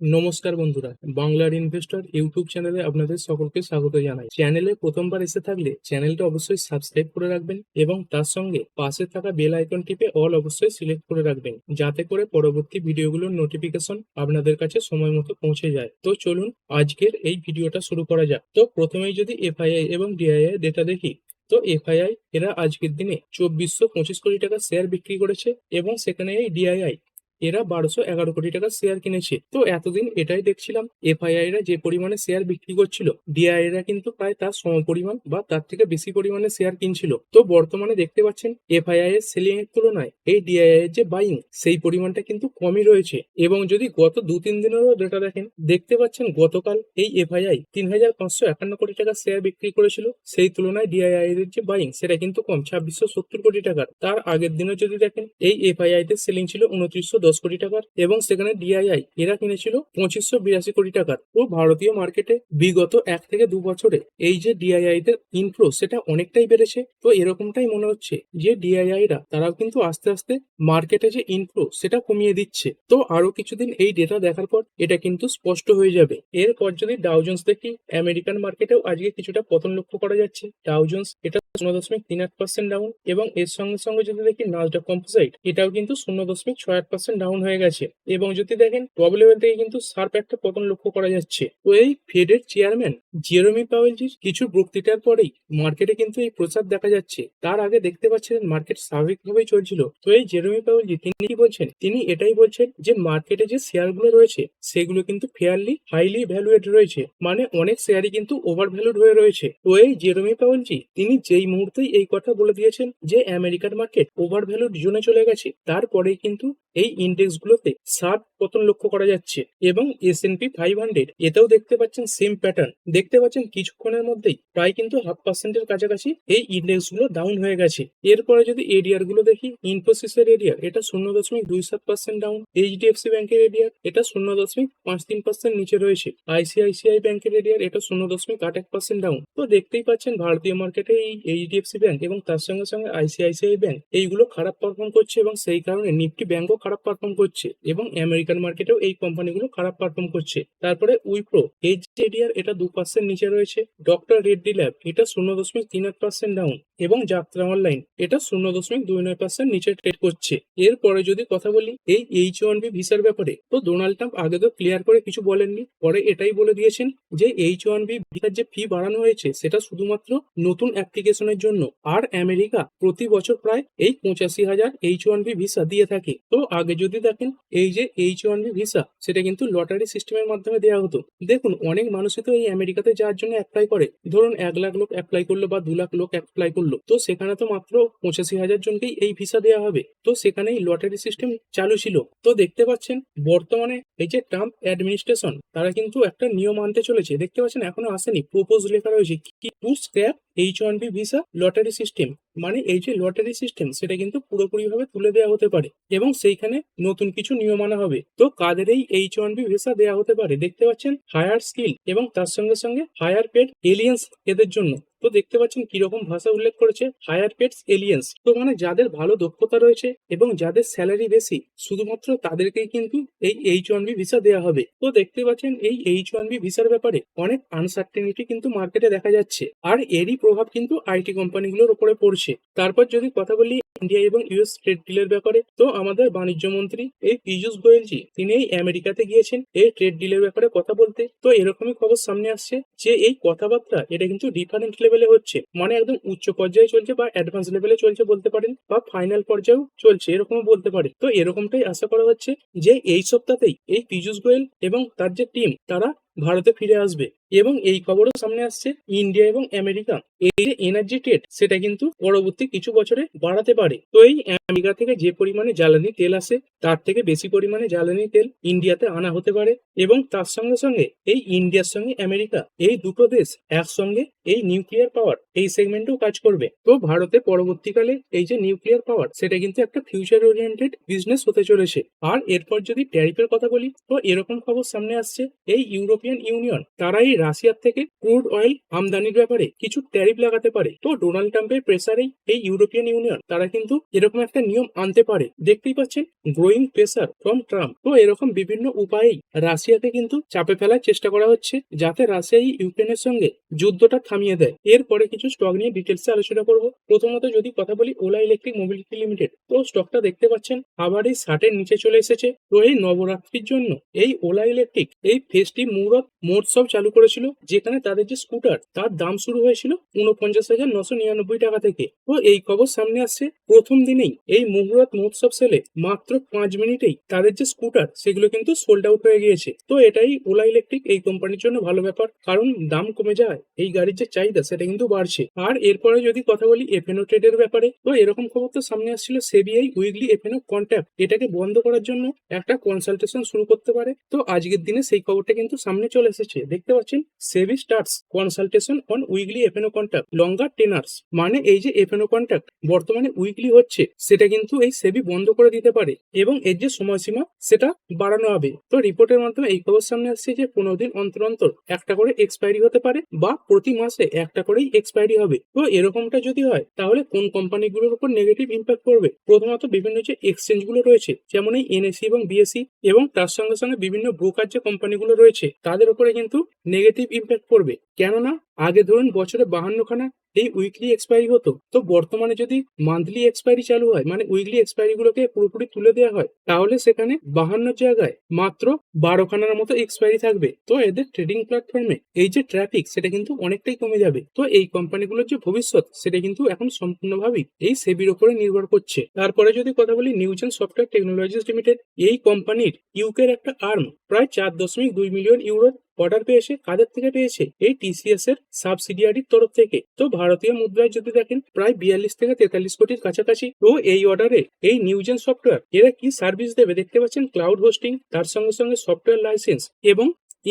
নমস্কার বন্ধুরা, বাংলার ইনভেস্টর ইউটিউব চ্যানেলে আপনাদের সকলকে স্বাগত জানাই। চ্যানেলে প্রথমবার এসে থাকলে চ্যানেলটা অবশ্যই সাবস্ক্রাইব করে রাখবেন এবং তার সঙ্গে পাশে থাকা বেল আইকন টিপে অল অবশ্যই সিলেক্ট করে রাখবেন, যাতে করে পরবর্তী ভিডিওগুলোর নোটিফিকেশন আপনাদের কাছে সময় মতো পৌঁছে যায়। তো চলুন আজকের এই ভিডিওটা শুরু করা যাক। তো প্রথমেই যদি এফআইআই এবং ডিআইআই ডেটা দেখি, তো এফআইআই এরা আজকের দিনে চব্বিশশো পঁচিশ কোটি টাকা শেয়ার বিক্রি করেছে এবং সেখানে এই ডিআইআই এরা বারোশো এগারো কোটি টাকার শেয়ার কিনেছে। তো এতদিন এটাই দেখছিলাম এফআইআই রা যে পরিমাণে শেয়ার বিক্রি করছিল ডিআই রা কিন্তু প্রায় তার সম পরিমাণ বা তার থেকে বেশি পরিমাণে শেয়ার কিনছিল। তো বর্তমানে দেখতে পাচ্ছেন এফআইআই এর সেলিং এর তুলনায় এই ডিআই এর যে বাইং সেই পরিমাণটা কিন্তু কমই রয়েছে। এবং যদি গত দু তিন দিনেরও ডেটা দেখেন, দেখতে পাচ্ছেন গতকাল এই এফআইআই তিন হাজার পাঁচশো একান্ন কোটি টাকার শেয়ার বিক্রি করেছিল। সেই তুলনায় ডিআইআই এর যে বাইং সেটা কিন্তু কম, ছাব্বিশশো সত্তর কোটি টাকার। তার আগের দিনে যদি দেখেন, এই এফআইআই তে সেলিং ছিল উনত্রিশশো দশ কোটি টাকার এবং সেখানে ডিআইআই এরা কিনেছিল পঁচিশশো বিরাশি কোটি টাকার। ও ভারতীয় মার্কেটে বিগত এক থেকে দু বছরে এই যে ডিআইআই দের ইনফ্লো সেটা অনেকটাই বেড়েছে। তো এরকমটাই মনে হচ্ছে যে ডিআইআই রা, তারাও কিন্তু আস্তে আস্তে মার্কেটে যে ইনফ্লো সেটা কমিয়ে দিচ্ছে। তো আরও কিছুদিন এই ডেটা দেখার পর এটা কিন্তু স্পষ্ট হয়ে যাবে। এরপর যদি ডাউজন্স দেখি আমেরিকান মার্কেটেও আজকে কিছুটা পতন লক্ষ্য করা যাচ্ছে। ডাউজন্স এটা শূন্য দশমিক তিন আট পার্সেন্ট ডাউন এবং এর সঙ্গে সঙ্গে যদি দেখি নাজডাক কম্পোসাইট এটাও কিন্তু শূন্য দশমিক ছয় আট পার্সেন্ট ডাউন হয়ে গেছে। এবং যদি দেখেন টপ থেকে কিন্তু শার্প একটা পতন লক্ষ্য করা যাচ্ছে। তো এই ফেডের চেয়ারম্যান জেরোমি পাওয়েলজির কিছু বক্তৃতার পরেই মার্কেটে কিন্তু এই প্রচার দেখা যাচ্ছে। তার আগে দেখতে পাচ্ছেন মার্কেট স্বাভাবিকভাবেই চলছিল। তো এই জেরোমি পাওয়েলজি তিনি কি বলছেন? তিনি এটাই বলছেন যে মার্কেটে যে শেয়ারগুলো রয়েছে, সেগুলো কিন্তু ফেয়ারলি হাইলি ভ্যালুয়েড রয়েছে। মানে অনেক শেয়ারই কিন্তু ওভার ভ্যালুড হয়ে রয়েছে। তো এই জেরোমি পাওয়েলজি তিনি যেই মুহূর্তেই এই কথা বলে দিয়েছেন যে আমেরিকার মার্কেট ওভার ভ্যালুড জোনে চলে গেছে। তারপরেই কিন্তু এই ইন্ডেক্স গুলোতে সাত পতন লক্ষ্য করা যাচ্ছে এবং S N P five hundred এতেও দেখতে পাচ্ছেন সেম প্যাটার্ন দেখতে পাচ্ছেন কিছুক্ষণের মধ্যেই প্রায় কিন্তু হাফ পার্সেন্টের কাছাকাছি এই ইন্ডেক্সগুলো ডাউন হয়ে গেছে। এরপরে যদি এডিআরগুলো দেখি ইনফোসিসের এরিয়ার এটা শূন্য দশমিক দুই সাত পার্সেন্ট ডাউন এইচডিএফসি ব্যাংকের এরিয়ার এটা শূন্য দশমিক পাঁচ তিন পার্সেন্ট নিচে রয়েছে। আইসিআইসিআই ব্যাংকের এরিয়ার এটা শূন্য দশমিক আট এক পার্সেন্ট ডাউন তো দেখতেই পাচ্ছেন ভারতীয় মার্কেটে এই এইচডিএফসি ব্যাংক এবং তার সঙ্গে সঙ্গে আইসিআইসিআই ব্যাংক এইগুলো খারাপ পারফর্ম করছে এবং সেই কারণে নিফটি ব্যাংকও খারাপ পারফর্ম করছে এবং আমেরিকান মার্কেটেও এই কোম্পানিগুলো খারাপ পারফর্ম করছে। তারপরে উইপ্রো এইচ এডিআর এটা দু পার্সেন্ট নিচে রয়েছে। ডক্টর রেড্ডি ল্যাব এটা শূন্য দশমিক তিন আট পার্সেন্ট ডাউন এবং যাত্রা অনলাইন এটা শূন্য দশমিক দুই নয় পার্সেন্ট নিচে ট্রেড করছে। এরপরে যদি কথা বলি, এই এইচ ওয়ান বি ভিসার ব্যাপারে, তো ডোনাল্ড ট্রাম্প আগে তো ক্লিয়ার করে কিছু বলেননি, পরে এটাই বলে দিয়েছেন যে এইচ ওয়ান বি ভিসার যে ফি বাড়ানো হয়েছে, সেটা শুধুমাত্র নতুন অ্যাপ্লিকেশনের জন্য। আর আমেরিকা প্রতি বছর প্রায় এই পঁচাশি হাজার এইচ ওয়ান বি ভিসা দিয়ে থাকে। তো আগে যদি দেখেন, এই যে এইচ ওয়ান বি ভিসা, সেটা কিন্তু লটারি সিস্টেমের মাধ্যমে দেওয়া হতো। দেখুন, অনেক মানুষই তো এই আমেরিকাতে যাওয়ার জন্য অ্যাপ্লাই করে। ধরুন, এক লাখ লোক অ্যাপ্লাই করল বা দু লাখ লোক অ্যাপ্লাই করল। তো সেখানে তো মাত্র পঁচাশি হাজার জনকেই এই ভিসা দেওয়া হবে। তো সেখানে এই লটারি সিস্টেম চালু ছিল। তো দেখতে পাচ্ছেন, বর্তমানে এই যে ট্রাম্প অ্যাডমিনিস্ট্রেশন তারা কিন্তু একটা নিয়ম আনতে চলেছে। দেখতে পাচ্ছেন, এখনও আসেনি। প্রপোজ লেখা রয়েছে কি to scrap H one B visa lottery system মানে এই যে লটারি সিস্টেম সেটা কিন্তু পুরোপুরিভাবে তুলে দেওয়া হতে পারে। এবং সেইখানে নতুন কিছু নিয়ম আনা হবে। তো কাদের এই এইচ ওয়ান বি ভিসা দেওয়া হতে পারে? দেখতে পাচ্ছেন হায়ার স্কিল এবং তার সঙ্গে সঙ্গে হায়ার পেড এলিয়েন্স এদের জন্য। তো দেখতে পাচ্ছেন কীরকম ভাষা উল্লেখ করেছে হায়ার পেডস এলিয়েন্স। তো মানে যাদের ভালো দক্ষতা রয়েছে এবং যাদের স্যালারি বেশি, শুধুমাত্র তাদেরকেই কিন্তু এই এইচ ওয়ান বি ভিসা দেওয়া হবে। তো দেখতে পাচ্ছেন এই এইচ ওয়ান বি ভিসার ব্যাপারে অনেক আনসার্টেনিটি কিন্তু মার্কেটে দেখা যাচ্ছে। আর এরই প্রভাব কিন্তু আইটি কোম্পানিগুলোর উপরে পড়ছে। তারপর যদি কথা বলি ইন্ডিয়া এবং ইউএস ট্রেড ডিলের ব্যাপারে, তো আমাদের বাণিজ্য মন্ত্রী এই পীযূষ গোয়েলজি, তিনি এই আমেরিকাতে গিয়েছেন এই ট্রেড ডিলের ব্যাপারে কথা বলতে। তো এরকমই খবর সামনে আসছে যে এই কথাবার্তা, এটা কিন্তু ডিফারেন্ট লেভেলে হচ্ছে মানে একদম উচ্চ পর্যায়ে চলছে বা অ্যাডভান্স লেভেলে চলছে বলতে পারেন বা ফাইনাল পর্যায়েও চলছে, এরকমও বলতে পারে তো এরকমটাই আশা করা হচ্ছে যে এই সপ্তাহতেই এই পীযূষ গোয়েল এবং তার যে টিম তারা ভারতে ফিরে আসবে। এবং এই খবরও সামনে আসছে ইন্ডিয়া এবং আমেরিকা। এই যে এনার্জি ট্রেড সেটা কিন্তু পরবর্তী কিছু বছরে বাড়াতে পারে। তো এই আমেরিকা থেকে যে পরিমাণে জ্বালানি তেল আসে, তার থেকে বেশি পরিমাণে জ্বালানি তেল ইন্ডিয়াতে আনা হতে পারে। এবং তার সঙ্গে সঙ্গে এই ইন্ডিয়ার সঙ্গে আমেরিকা, এই দুটো দেশ একসঙ্গে এই নিউক্লিয়ার পাওয়ার এই সেগমেন্টেও কাজ করবে। তো ভারতে পরবর্তীকালে এই যে নিউক্লিয়ার পাওয়ার সেটা কিন্তু একটা ফিউচার ওরিয়েন্টেড বিজনেস হতে চলেছে। আর এরপর যদি ট্যারিফের কথা বলি, তো এরকম খবর সামনে আসছে। এই ইউরোপ ইউরোপিয়ান ইউনিয়ন। তারাই রাশিয়ার থেকে ক্রুড অয়েল আমদানির ব্যাপারে কিছু ট্যারিফ লাগাতে পারে। তো ডোনাল্ড ট্রাম্পের প্রেসারেই এই ইউরোপিয়ান ইউনিয়ন, তারা কিন্তু এরকম একটা নিয়ম আনতে পারে। দেখতেই পাচ্ছেন গ্রোয়িং প্রেসার ফ্রম ট্রাম্প তো এরকম বিভিন্ন উপায়েই রাশিয়াকে কিন্তু চাপে ফেলার চেষ্টা করা হচ্ছে, যাতে রাশিয়া ইউক্রেনের সঙ্গে যুদ্ধটা থামিয়ে দেয়। এরপরে কিছু স্টক নিয়ে ডিটেলসে আলোচনা করব। প্রথমত যদি কথা বলি ওলা ইলেকট্রিক মোবিলিটি লিমিটেড তো স্টকটা দেখতে পাচ্ছেন আবার এই ষাটের নিচে চলে এসেছে। তো এই নবরাত্রির জন্য এই ওলা ইলেকট্রিক, এই ফেস্টিভ মুহূর্ত মহোৎসব চালু করেছিল, যেখানে তাদের যে স্কুটার, তার দাম শুরু হয়েছিল উনপঞ্চাশ হাজার নশো নিরানব্বই টাকা থেকে। তো এই খবর সামনে আসছে প্রথম দিনেই। এই মুহূর্ত মহোৎসব সেলে মাত্র পাঁচ মিনিটেই তাদের যে স্কুটার, সেগুলো কিন্তু সোল্ড আউট হয়ে গিয়েছে। তো এটাই ওলা ইলেকট্রিক এই কোম্পানির জন্য ভালো ব্যাপার, কারণ দাম কমে যায়, এই গাড়ির যে চাহিদা, সেটা কিন্তু বাড়ছে। আর এরপরে যদি কথা বলি এফএনও ট্রেডের ব্যাপারে, তো এরকম খবর তো সামনে আসছিল সেবিআই উইকলি এফএনও কন্ট্যাক্ট এটাকে বন্ধ করার জন্য একটা কনসালটেশন শুরু করতে পারে। তো আজকের দিনে সেই খবরটা কিন্তু সামনে চলে এসেছে। দেখতে পাচ্ছেন? SEBI starts consultation on weekly F N O contract longer tenures মানে এই যে এফএনও কন্ট্যাক্ট বর্তমানে উইকলি হচ্ছে, সেটা কিন্তু এই সেবি বন্ধ করে দিতে পারে এবং এর যে সময়সীমা, সেটা বাড়ানো হবে। তো রিপোর্টের মাধ্যমে এই খবর সামনে আসছে যে পনেরো দিন অন্তর অন্তর একটা করে এক্সপায়ারি হতে পারে বা প্রতি মাসে একটা করেই এক্সপায়ারি হবে। তো এরকমটা যদি হয়, তাহলে কোন কোম্পানিগুলোর উপর নেগেটিভ ইম্প্যাক্ট পড়বে? প্রথমত বিভিন্ন যে এক্সচেঞ্জগুলো রয়েছে, যেমন এই এনএসি এবং বিএসসি এবং তার সঙ্গে সঙ্গে বিভিন্ন ব্রোকার যে কোম্পানিগুলো রয়েছে তাদের উপরে কিন্তু নেগেটিভ ইম্প্যাক্ট পড়বে। কেননা আগে ধরুন বছরে বাহান্নখানা এই উইকলি এক্সপায়ারি হতো। তো বর্তমানে যদি মান্থলি এক্সপায়ারি চালু হয় মানে উইকলি এক্সপায়ারি গুলোকে পুরোপুরি তুলে দেওয়া হয়, তাহলে সেখানে বাহান্ন জায়গায় মাত্র বারোখানার মতো এক্সপায়ারি থাকবে। তো এদের ট্রেডিং প্ল্যাটফর্মে এই যে ট্রাফিক সেটা কিন্তু অনেকটাই কমে যাবে। তো এই কোম্পানিগুলোর যে ভবিষ্যৎ, সেটা কিন্তু এখন সম্পূর্ণভাবেই এই সেবির উপরে নির্ভর করছে। তারপরে যদি কথা বলি নিউজেন সফটওয়্যার টেকনোলজিস লিমিটেড এই কোম্পানির ইউকের একটা আর্ম প্রায় চার দশমিক দুই মিলিয়ন ইউরোর অর্ডার পেয়েছে, কাদের থেকে পেয়েছে? এই টিসিএস এর সাবসিডিয়ারির তরফ থেকে। তো ভারতীয় মুদ্রায় যদি দেখেন, প্রায় বিয়াল্লিশ থেকে তেতাল্লিশ কোটির কাছাকাছি। ও এই অর্ডারে এই নিউজেন সফটওয়্যার এরা কি সার্ভিস দেবে? দেখতে পাচ্ছেন ক্লাউড হোস্টিং তার সঙ্গে সঙ্গে সফটওয়্যার লাইসেন্স এবং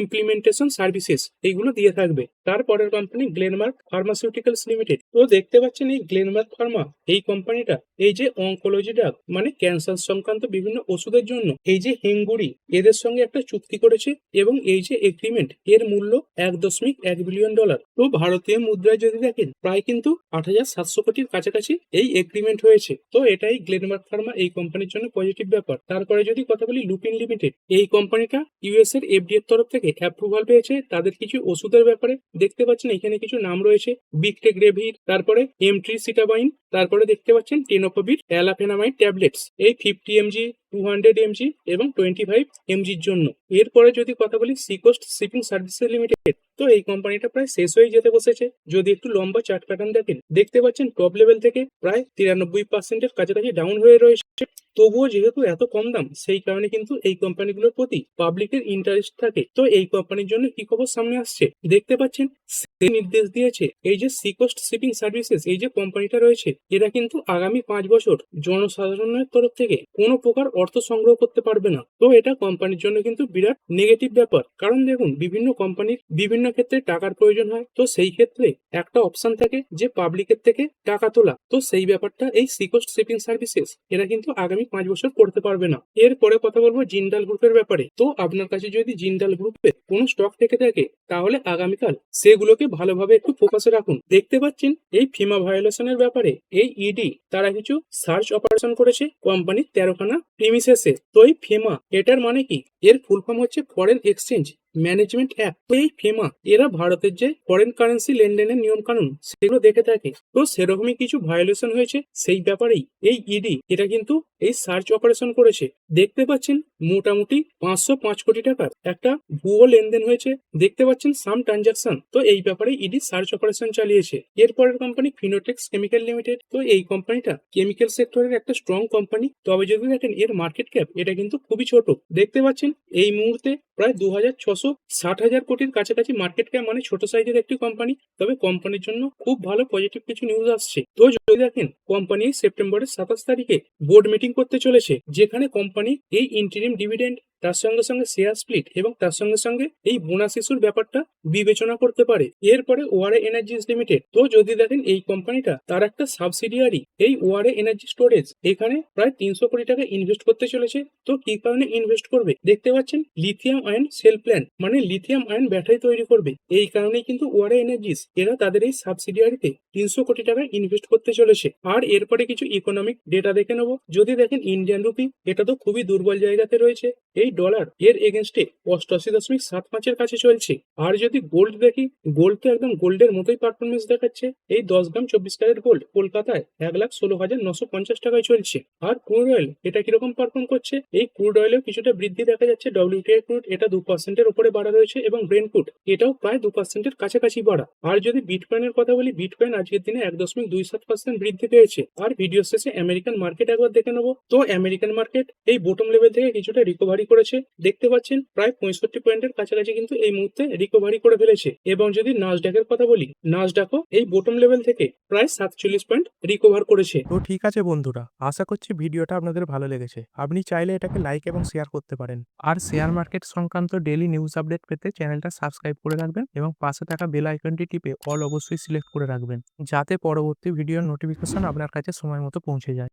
ইমপ্লিমেন্টেশন সার্ভিসেস এইগুলো দিয়ে থাকবে। তারপরের কোম্পানি গ্লেনমার্ক ফার্মাসিউটিক্যালস লিমিটেড তো দেখতে পাচ্ছেন এই গ্লেনমার্ক ফার্মা এই কোম্পানিটা এই যে অঙ্কোলজি ড্রাগ মানে ক্যান্সার সংক্রান্ত বিভিন্ন ওষুধের জন্য, এই যে হেঙ্গুড়ি এদের সঙ্গে একটা চুক্তি করেছে এবং এই যে এগ্রিমেন্ট এর মূল্য এক দশমিক এক বিলিয়ন ডলার তো ভারতীয় মুদ্রায় যদি দেখেন, প্রায় কিন্তু আট হাজার সাতশো কোটির কাছাকাছি এই এগ্রিমেন্ট হয়েছে। তো এটাই গ্লেনমার্ক ফার্মা এই কোম্পানির জন্য পজিটিভ ব্যাপার। তারপরে যদি কথা বলি লুপিন লিমিটেড এই কোম্পানিটা ইউএস এর এফডি এর তরফ থেকে অ্যাপ্রুভাল পেয়েছে, তাদের কিছু ওষুধের ব্যাপারে দেখতে পাচ্ছেন, এখানে কিছু নাম রয়েছে বিকটে গ্রেভির তারপরে এমট্রি সিটাবাইন তারপরে দেখতে পাচ্ছেন টেনোকোবির অ্যালাফেনামাইড ট্যাবলেটস এই fifty mg to hundred mg এবং টোয়েন্টি ফাইভ এমজির জন্য। এরপরে যদি কথা বলি সিকোস্ট শিপিং সার্ভিসেস লিমিটেড তো এই কোম্পানিটা প্রায় শেষ হয়ে যেতে বসেছে। যদি একটু লম্বা চার্ট প্যাটার্ন দেখেন, দেখতে পাচ্ছেন টপ লেভেল থেকে প্রায় তিরানব্বই পার্সেন্টের কাছাকাছি ডাউন হয়ে রয়েছে। তবুও যেহেতু এত কম দাম, সেই কারণে কিন্তু এই কোম্পানিগুলোর প্রতি পাবলিকের ইন্টারেস্ট থাকে। তো এই কোম্পানির জন্য কি খবর সামনে আসছে? দেখতে পাচ্ছেন নির্দেশ দিয়েছে, এই যে সিকোস্ট শিপিং সার্ভিসেস এই যে কোম্পানিটা রয়েছে, এরা কিন্তু আগামী পাঁচ বছর জনসাধারণের তরফ থেকে কোনো প্রকার অর্থ সংগ্রহ করতে পারবে না। তো এটা কোম্পানির জন্য কিন্তু বিরাট নেগেটিভ ব্যাপার। কারণ দেখুন, বিভিন্ন কোম্পানির বিভিন্ন ক্ষেত্রে টাকার প্রয়োজন হয়, তো সেই ক্ষেত্রে একটা অপশন থাকে যে পাবলিকের থেকে টাকা তোলা। তো সেই ব্যাপারটা এই সিকোস্ট শিপিং সার্ভিসেস এরা কিন্তু আগামী পাঁচ বছর করতে পারবে না। এরপরে কথা বলব জিন্দাল গ্রুপের ব্যাপারে। তো আপনার কাছে যদি জিন্দাল গ্রুপে কোনো স্টক থেকে থাকে, তাহলে আগামীকাল সেগুলোকে ভালোভাবে একটু ফোকাসে রাখুন। দেখতে পাচ্ছেন, এই ফিমা ভায়োলেশনের ব্যাপারে এই ইডি তারা কিছু সার্চ অপারেশন করেছে কোম্পানির তেরোখানা প্রিমিসেসে তো এই ফিমা এটার মানে কি? এর ফুল ফর্ম হচ্ছে ফরেন এক্সচেঞ্জ ম্যানেজমেন্ট অ্যাপ এই ফেমা এরা ভারতের যে ফরেন কারেন্সি লেনদেনের নিয়ম কানুন সেগুলো দেখে থাকে। তো সেরকমই কিছু ভায়োলেশন হয়েছে সেই ব্যাপারেই। এই ইডি এটা কিন্তু এই সার্চ অপারেশন করেছে। দেখতে পাচ্ছেন মোটামুটি পাঁচশো পাঁচ কোটি টাকার একটা ভুয়ো লেনদেন হয়েছে। দেখতে পাচ্ছেন সাম ট্রানজাকশন তো এই ব্যাপারে ইডি সার্চ অপারেশন চালিয়েছে। এরপরের কোম্পানি ফিনোটেক্স কেমিক্যাল লিমিটেড তো এই কোম্পানিটা কেমিক্যাল সেক্টরের একটা স্ট্রং কোম্পানি তবে যদি দেখেন এর মার্কেট ক্যাপ এটা কিন্তু খুবই ছোট। দেখতে পাচ্ছেন এই মুহূর্তে প্রায় দু হাজার ছশো ষাট হাজার কোটির কাছাকাছি মার্কেট ক্যাপ মানে ছোট সাইজের একটি কোম্পানি তবে কোম্পানির জন্য খুব ভালো পজিটিভ কিছু নিউজ আসছে। তো যদি দেখেন কোম্পানি সেপ্টেম্বরের সাতাশ তারিখে বোর্ড মিটিং করতে চলেছে যেখানে কোম্পানি এই ইন্টারিম ডিভিডেন্ড তার সঙ্গে সঙ্গে শেয়ার স্প্লিট এবং তার সঙ্গে সঙ্গে এই বোনাস ইস্যুর ব্যাপারটা বিবেচনা করতে পারে। এরপরে ওয়ারে এনার্জিস লিমিটেড তো যদি দেখেন এই কোম্পানিটা তার একটা সাবসিডিয়ারি এই ওয়ারে এনার্জি স্টোরেজ এখানে প্রায় তিনশো কোটি টাকা ইনভেস্ট করতে চলেছে। তো কি কারণে ইনভেস্ট করবে? দেখতে পাচ্ছেন লিথিয়াম আয়ন সেল প্ল্যান মানে লিথিয়াম আয়ন ব্যাটারি তৈরি করবে। এই কারণেই কিন্তু ওয়ারে এনার্জিস এরা তাদের এই সাবসিডিয়ারিতে তিনশো কোটি টাকা ইনভেস্ট করতে চলেছে। আর এরপরে কিছু ইকোনমিক ডেটা দেখে নেব। যদি দেখেন ইন্ডিয়ান রুপি এটা তো খুবই দুর্বল জায়গাতে রয়েছে। এই ডলার এর এগেনস্টে অষ্টআশি দশমিক সাত পাঁচের কাছে চলছে। আর যদি গোল্ড দেখি গোল্ড তো একদম গোল্ডের মতোই পারফরমেন্স দেখাচ্ছে। এই দশ গ্রাম চব্বিশ ক্যারেট গোল্ড কলকাতায় এক লাখ ষোলো হাজার নশো পঞ্চাশ টাকায় চলছে। আর ক্রুড অয়েল এটা কীরকম পারফর্ম করছে? এই ক্রুড অয়েলেও কিছুটা বৃদ্ধি দেখা যাচ্ছে। ডব্লিউটিআই ক্রুড এটা দু পার্সেন্টের উপরে বাড়া রয়েছে এবং ব্রেন ক্রুড এটাও প্রায় দু পার্সেন্টের কাছাকাছি বাড়া। আর যদি বিটকয়েনের কথা বলি বিটকয়েন আজকের দিনে এক দশমিক দুই সাত পার্সেন্ট বৃদ্ধি পেয়েছে। আর ভিডিও শেষে আমেরিকান মার্কেট একবার দেখে নেব। তো আমেরিকান মার্কেট এই বোটম লেভেল থেকে কিছুটা রিকভারি করেছে, দেখতে পাচ্ছেন প্রায় পঁয়ষট্টি পয়েন্টের কাছাকাছি কিন্তু এই মুহূর্তে রিকভারি করে ফেলেছে। এবং যদি নাজডাকের কথা বলি নাজডাকও এই বোটম লেভেল থেকে প্রায় সাতচল্লিশ পয়েন্ট রিকভার করেছে। তো ঠিক আছে বন্ধুরা, আশা করছি ভিডিওটা আপনাদের ভালো লেগেছে। আপনি চাইলে এটাকে লাইক এবং শেয়ার করতে পারেন। আর শেয়ার মার্কেট সংক্রান্ত ডেলি নিউজ আপডেট পেতে চ্যানেলটা সাবস্ক্রাইব করে রাখবেন এবং পাশে থাকা বেল আইকনটি টিপে অল অবশ্যই সিলেক্ট করে রাখবেন, যাতে পরবর্তী ভিডিওর নোটিফিকেশন আপনার কাছে সময় মতো পৌঁছে যায়।